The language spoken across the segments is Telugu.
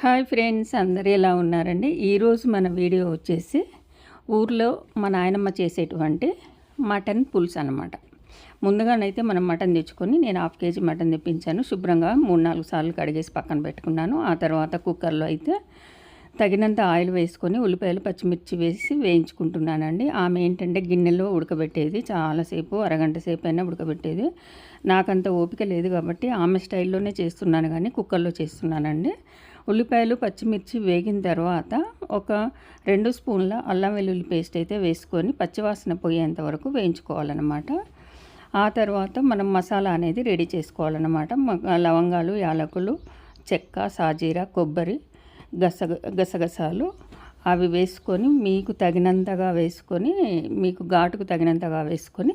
హాయ్ ఫ్రెండ్స్ అందరు ఎలా ఉన్నారండి? ఈరోజు మన వీడియో వచ్చేసి ఊర్లో మా నాయనమ్మ చేసేటువంటి మటన్ పులుసు అనమాట ముందుగానైతే మనం మటన్ తెచ్చుకొని నేను హాఫ్ కేజీ మటన్ తెప్పించాను. శుభ్రంగా మూడు నాలుగు సార్లు కడిగేసి పక్కన పెట్టుకున్నాను. ఆ తర్వాత కుక్కర్లో అయితే తగినంత ఆయిల్ వేసుకొని ఉల్లిపాయలు పచ్చిమిర్చి వేసి వేయించుకుంటున్నానండి. ఆమె ఏంటంటే గిన్నెలో ఉడకబెట్టేది. చాలాసేపు అరగంట సేపు అయినా ఉడకబెట్టేది. నాకంత ఓపిక లేదు కాబట్టి ఆమె స్టైల్లోనే చేస్తున్నాను కానీ కుక్కర్లో చేస్తున్నానండి. ఉల్లిపాయలు పచ్చిమిర్చి వేగిన తర్వాత ఒక రెండు స్పూన్ల అల్లం వెల్లుల్లి పేస్ట్ అయితే వేసుకొని పచ్చివాసన పోయేంత వరకు వేయించుకోవాలన్నమాట. ఆ తర్వాత మనం మసాలా అనేది రెడీ చేసుకోవాలన్నమాట. లవంగాలు యాలకులు చెక్క సాజీరా కొబ్బరి గస గసగసాలు అవి వేసుకొని మీకు తగినంతగా వేసుకొని మీకు ఘాటుకు తగినంతగా వేసుకొని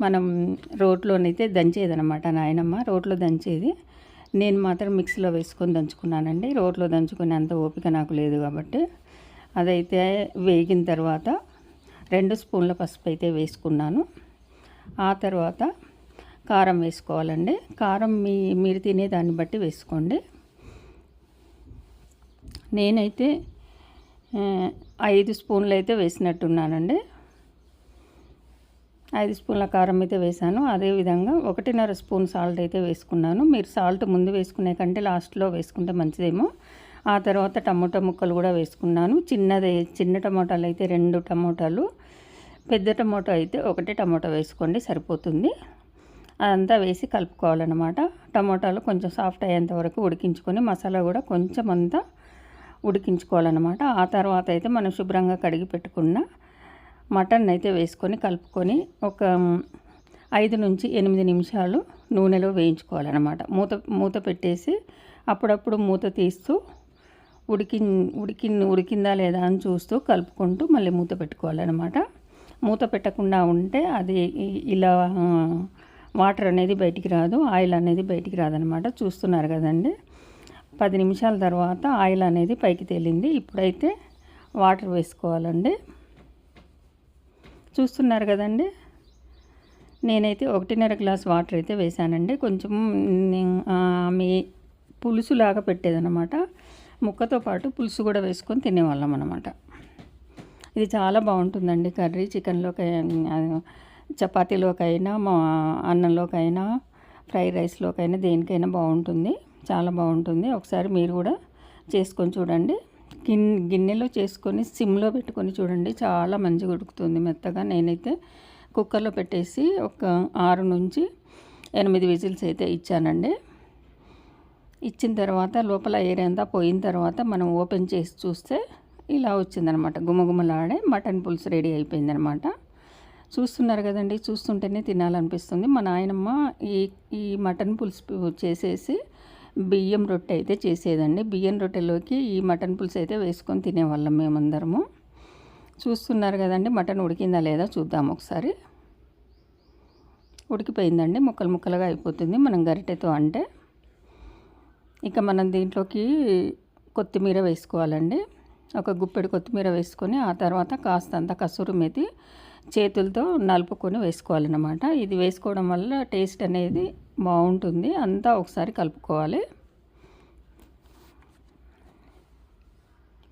మనం రోట్లోనైతే దంచేదనమాట నాయనమ్మ. రోట్లో దంచేది నేను మాత్రం మిక్సీలో వేసుకొని దంచుకున్నానండి. రోట్లో దంచుకునే అంత ఓపిక నాకు లేదు కాబట్టి. అదైతే వేగిన తర్వాత రెండు స్పూన్ల పసుపు అయితే వేసుకున్నాను. ఆ తర్వాత కారం వేసుకోవాలండి. కారం మీ మీరు తినే దాన్ని బట్టి వేసుకోండి. నేనైతే ఐదు స్పూన్లు అయితే వేసినట్టున్నానండి. ఐదు స్పూన్ల కారం అయితే వేసాను అదేవిధంగా ఒకటిన్నర స్పూన్ సాల్ట్ అయితే వేసుకున్నాను. మీరు సాల్ట్ ముందు వేసుకునే కంటే లాస్ట్లో వేసుకుంటే మంచిదేమో. ఆ తర్వాత టమోటా ముక్కలు కూడా వేసుకున్నాను. చిన్నది చిన్న టమోటాలు అయితే రెండు టమోటాలు. పెద్ద టమోటా అయితే ఒకటే టమోటా వేసుకోండి సరిపోతుంది. అదంతా వేసి కలుపుకోవాలన్నమాట. టమోటాలు కొంచెం సాఫ్ట్ అయ్యేంత వరకు ఉడికించుకొని మసాలా కూడా కొంచెం అంతా ఉడికించుకోవాలన్నమాట. ఆ తర్వాత అయితే మనం శుభ్రంగా కడిగి పెట్టుకున్న మటన్ అయితే వేసుకొని కలుపుకొని ఒక ఐదు నుంచి ఎనిమిది నిమిషాలు నూనెలో వేయించుకోవాలన్నమాట. మూత మూత పెట్టేసి అప్పుడప్పుడు మూత తీస్తూ ఉడికి ఉడికి ఉడికిందా లేదా అని చూస్తూ కలుపుకుంటూ మళ్ళీ మూత పెట్టుకోవాలన్నమాట. మూత పెట్టకుండా ఉంటే అది ఇలా వాటర్ అనేది బయటికి రాదు ఆయిల్ అనేది బయటికి రాదనమాట చూస్తున్నారు కదండి. పది నిమిషాల తర్వాత ఆయిల్ అనేది పైకి తేలింది. ఇప్పుడైతే వాటర్ వేసుకోవాలండి. చూస్తున్నారు కదండి. నేనైతే ఒకటిన్నర గ్లాస్ వాటర్ అయితే వేసానండి కొంచెం మీ పులుసులాగా పెట్టేదనమాట ముక్కతో పాటు పులుసు కూడా వేసుకొని తినేవాళ్ళం అనమాట ఇది చాలా బాగుంటుందండి కర్రీ. చికెన్లోకి చపాతీలోకైనా మా అన్నంలోకైనా ఫ్రైడ్ రైస్లోకైనా దేనికైనా బాగుంటుంది. చాలా బాగుంటుంది. ఒకసారి మీరు కూడా చేసుకొని చూడండి. గిన్ గిన్నెలో చేసుకొని సిమ్లో పెట్టుకొని చూడండి. చాలా మంచిగా ఉడుకుతుంది మెత్తగా. నేనైతే కుక్కర్లో పెట్టేసి ఒక ఆరు నుంచి ఎనిమిది విజిల్స్ అయితే ఇచ్చానండి. ఇచ్చిన తర్వాత లోపల ఏరియంతా పోయిన తర్వాత మనం ఓపెన్ చేసి చూస్తే ఇలా వచ్చిందనమాట. గుమగుమలాడే మటన్ పులుసు రెడీ అయిపోయిందనమాట. చూస్తున్నారు కదండి చూస్తుంటేనే తినాలనిపిస్తుంది. మా నాయనమ్మ ఈ ఈ మటన్ పులుసు చేసేసి బియ్యం రొట్టె అయితే చేసేదండి. బియ్యం రొట్టెలోకి ఈ మటన్ పులుసు అయితే వేసుకొని తినేవాళ్ళం మేమందరము. చూస్తున్నారు కదండి మటన్ ఉడికిందా లేదా చూద్దాం ఒకసారి. ఉడికిపోయిందండి ముక్కలు ముక్కలుగా అయిపోతుంది. మనం గరిటెతో అంటే ఇక మనం దీంట్లోకి కొత్తిమీర వేసుకోవాలండి. ఒక గుప్పెడు కొత్తిమీర వేసుకొని ఆ తర్వాత కాస్తంత కసూరు మెతి చేతులతో నలుపుకొని వేసుకోవాలన్నమాట. ఇది వేసుకోవడం వల్ల టేస్ట్ అనేది బాగుంటుంది. అంతా ఒకసారి కలుపుకోవాలి.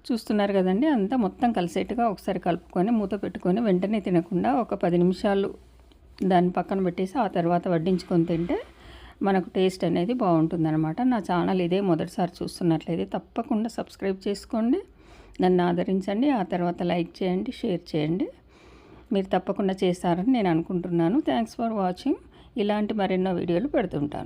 చూస్తున్నారు కదండి అంతా మొత్తం కలిసేట్టుగా ఒకసారి కలుపుకొని మూత పెట్టుకొని వెంటనే తినకుండా ఒక పది నిమిషాలు దాన్ని పక్కన పెట్టేసి ఆ తర్వాత వడ్డించుకొని తింటే మనకు టేస్ట్ అనేది బాగుంటుందన్నమాట. నా ఛానల్ ఇదే మొదటిసారి చూస్తున్నట్లయితే తప్పకుండా సబ్స్క్రైబ్ చేసుకోండి. నన్ను ఆదరించండి. ఆ తర్వాత లైక్ చేయండి షేర్ చేయండి. మీరు తప్పకుండా చేస్తారని నేను అనుకుంటున్నాను. Thanks for watching. ఇలాంటి మరెన్నో వీడియోలు పెడుతుంటాను.